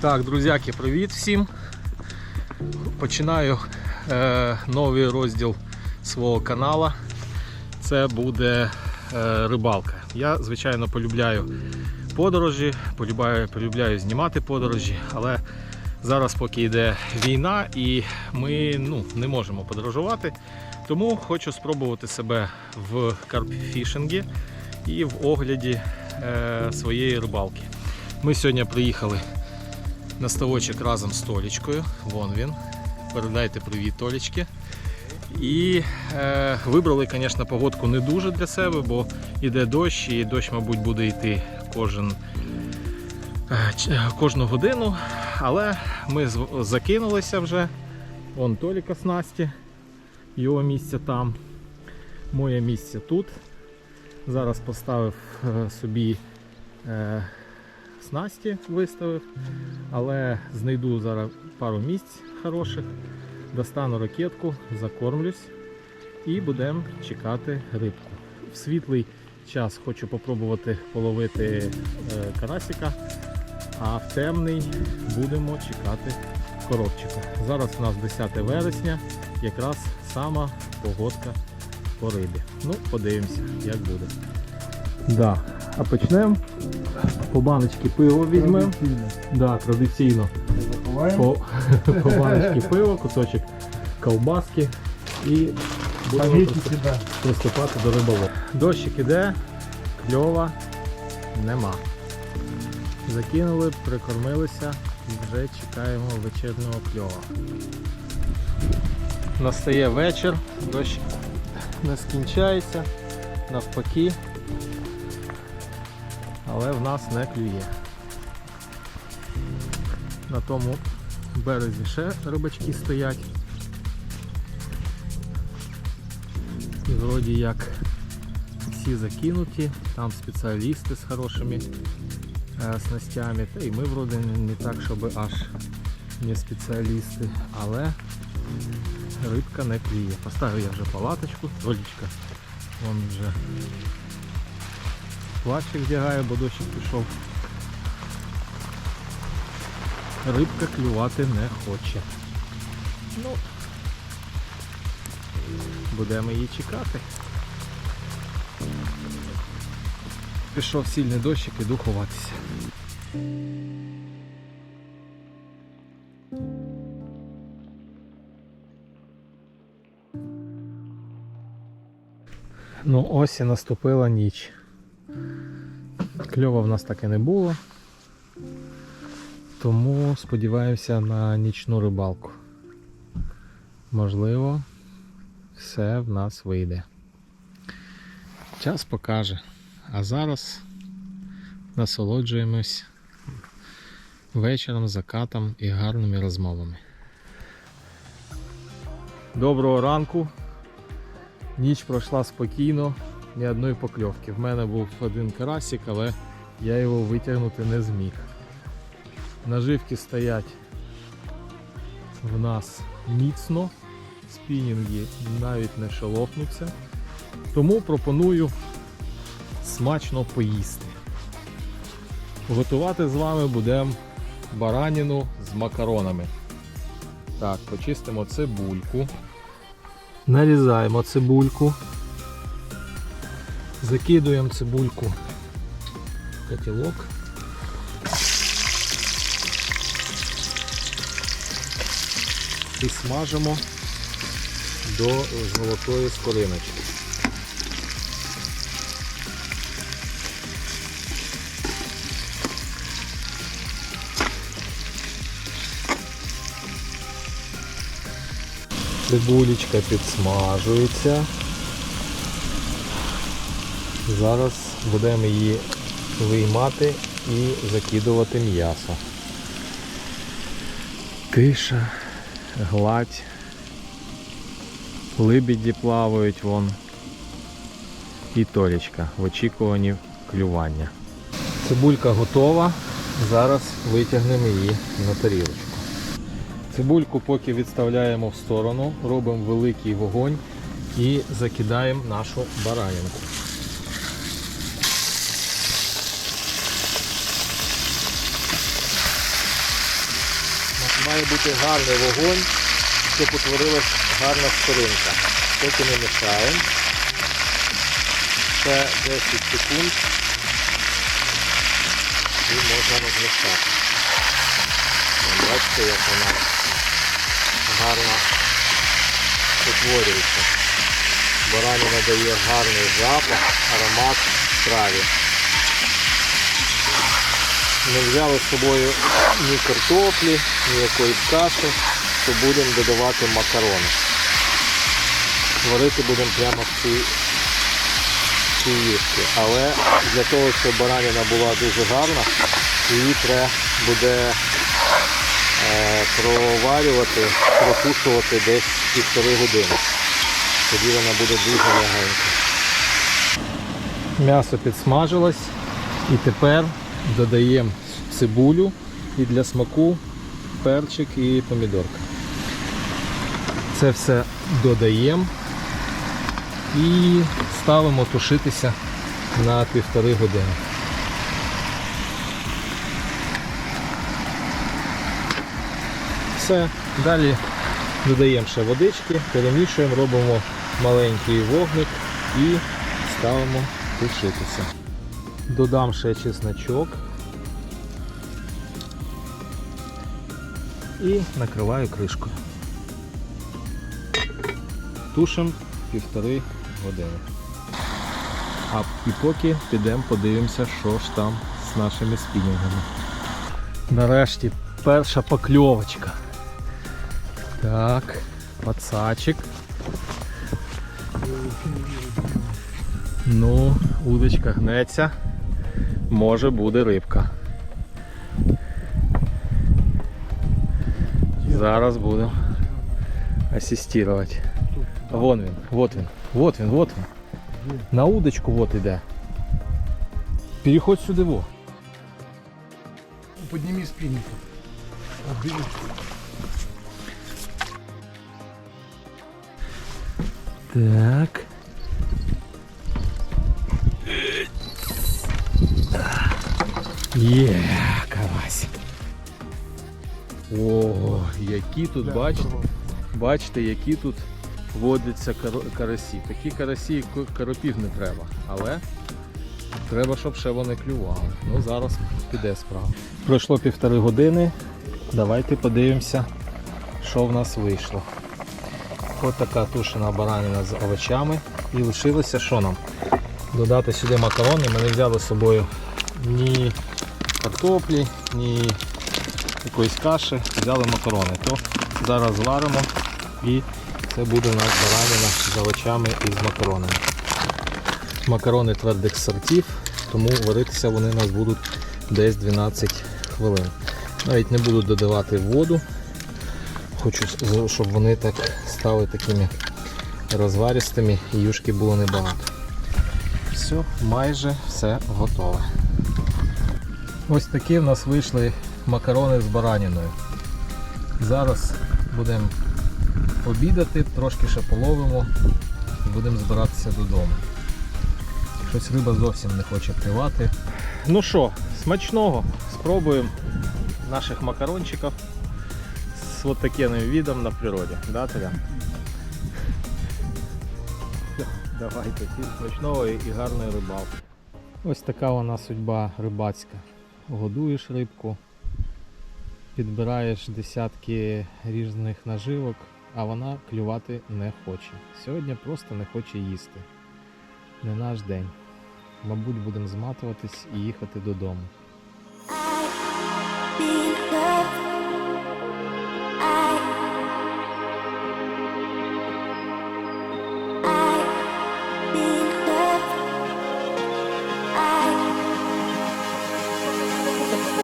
Так, друзяки, привіт всім. Починаю е, новий розділ свого канала. Це буде е, рибалка. Я, звичайно, полюбляю подорожі, полюбляю, полюбляю знімати подорожі, але зараз поки йде війна і ми ну, не можемо подорожувати. Тому хочу спробувати себе в карпфішингі і в огляді е, своєї рибалки. Ми сьогодні приїхали на ставочок разом з Толічкою. Вон він. Передайте привіт Толічки. І е, вибрали, звісно, погодку не дуже для себе, бо йде дощ, і дощ, мабуть, буде йти кожен, е, кожну годину. Але ми закинулися вже. Вон Толіка снасті, його місце там, моє місце тут. Зараз поставив е, собі е, снасті, виставив, але знайду зараз пару місць хороших, достану ракетку, закормлюсь і будемо чекати рибку. В світлий час хочу попробувати половити е, карасика, а в темний будемо чекати коробчика. Зараз у нас 10 вересня, якраз сама погодка по рибі. Ну, подивимося, як буде. Да. А почнемо. По баночки пиво візьмемо. Да, традиційно. По, по баночки пива, кусочок ковбаски і будемо приступати до риболову. Дощик іде, кльова нема. Закинули, прикормилися і вже чекаємо вечірнього кльова. Настає вечір, дощ не скінчається, навпаки, але в нас не клює. На тому березі ще рибачки стоять. І вроді як всі закинуті, там спеціалісти з хорошими е, снастями, та і ми вроді не, так, щоб аж не спеціалісти, але рибка не клює. Поставив я вже палаточку, Толічка, вон вже плащик вдягає, бо дощик пішов. Рибка клювати не хоче. Ну, будемо її чекати. Пішов сильний дощик, іду ховатися. Ну ось і наступила ніч. Кльова в нас так і не було. Тому сподіваємося на нічну рибалку. Можливо, все в нас вийде. Час покаже. А зараз насолоджуємось вечором, закатом і гарними розмовами. Доброго ранку. Ніч пройшла спокійно, ні одної покльовки. В мене був один карасик, але я його витягнути не зміг. Наживки стоять в нас міцно, спінінги навіть не шелохнуться. Тому пропоную смачно поїсти. Готувати з вами будемо бараніну з макаронами. Так, почистимо цибульку. Нарізаємо цибульку. Закидуємо цибульку в котілок. І смажимо до золотої скориночки. Цибулечка підсмажується. Зараз будемо її виймати і закидувати м'ясо. Тиша, гладь. Либіді плавають вон. І толічка в очікуванні клювання. Цибулька готова. Зараз витягнемо її на тарілочку. Цибульку поки відставляємо в сторону, робимо великий вогонь і закидаємо нашу баранинку. Має бути гарний вогонь, щоб утворилась гарна скоринка. Поки не мішаємо. Це 10 секунд і можна розмішати. Бачите, як вона гарно утворюється. Бараніна дає гарний запах, аромат страві. Не взяли з собою ні картоплі, ні якоїсь каші, то будемо додавати макарони. Варити будемо прямо в цій, їжці. Але для того, щоб бараніна була дуже гарна, її треба буде е, проварювати, протушувати десь півтори години. Тоді вона буде дуже легенька. М'ясо підсмажилось і тепер додаємо цибулю і для смаку перчик і помідорка. Це все додаємо і ставимо тушитися на півтори години. Все, далі додаємо ще водички, перемішуємо, робимо маленький вогник і ставимо тушитися. Додам ще чесночок і накриваю кришкою. Тушимо півтори години. А і поки підемо подивимося, що ж там з нашими спінінгами. Нарешті перша покльовочка. Так, пацачик. Ну, удочка гнеться. Може буде рибка. Зараз будемо асистувати. Вон він, вот він, вот він, вот він. На удочку вот іде. Переходь сюди во. Подними спинника. Отбери. Так. Є, карась. О, які тут, бачите, бачите, які тут водяться кар- карасі. Такі карасі каропів не треба, але треба, щоб ще вони клювали. Ну зараз піде справа. Пройшло півтори години. Давайте подивимося, що в нас вийшло. Ось така тушена баранина з овочами. І лишилося що нам? Додати сюди макарони. Ми не взяли з собою ні картоплі, ні якоїсь каші, взяли макарони. То зараз зваримо і це буде у нас баранина з овочами і з макаронами. Макарони твердих сортів, тому варитися вони у нас будуть десь 12 хвилин. Навіть не буду додавати воду. Хочу, щоб вони так стали такими розваристими і юшки було небагато. Все, майже все готове. Ось такі в нас вийшли макарони з бараніною. Зараз будемо обідати, трошки ще половимо і будемо збиратися додому. Щось риба зовсім не хоче плювати. Ну що, смачного! Спробуємо наших макарончиків з вот таким видом на природі. Да? Давайте, всім смачного і гарної рибалки. Ось така вона судьба рибацька. Годуєш рибку, підбираєш десятки різних наживок, а вона клювати не хоче. Сьогодні просто не хоче їсти. Не наш день. Мабуть, будемо зматуватись і їхати додому.